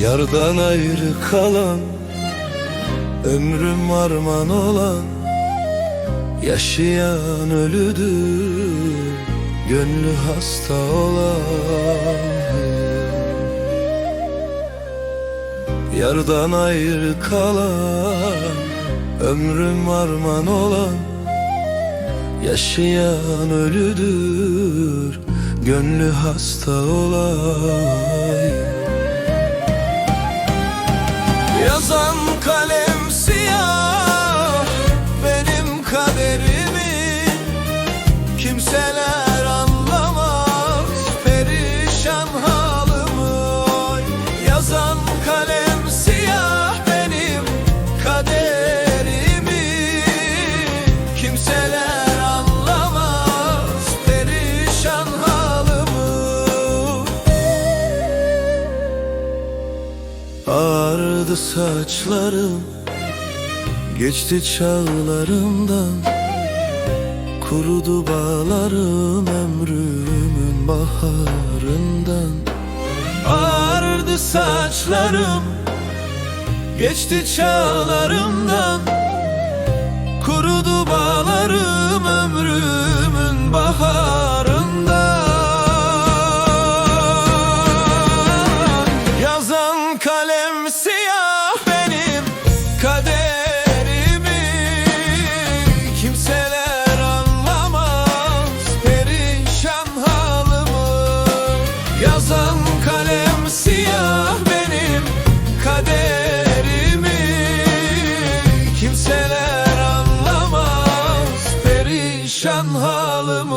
Yardan ayrı kalan Ömrüm arman olan Yaşayan ölüdür Gönlü hasta olan. Yardan ayrı kalan Ömrüm arman olan Yaşayan ölüdür Gönlü hasta olay Kimseler anlamaz. Perişan halımı. Yazan kalem siyah Benim kaderimi. Kimseler anlamaz. Perişan halımı. Ağardı saçlarım Geçti çağlarımdan Kurudu bağlarım ömrümün baharından. Ağardı saçlarım Geçti çağlarımdan. Kurudu bağlarım perişan halımı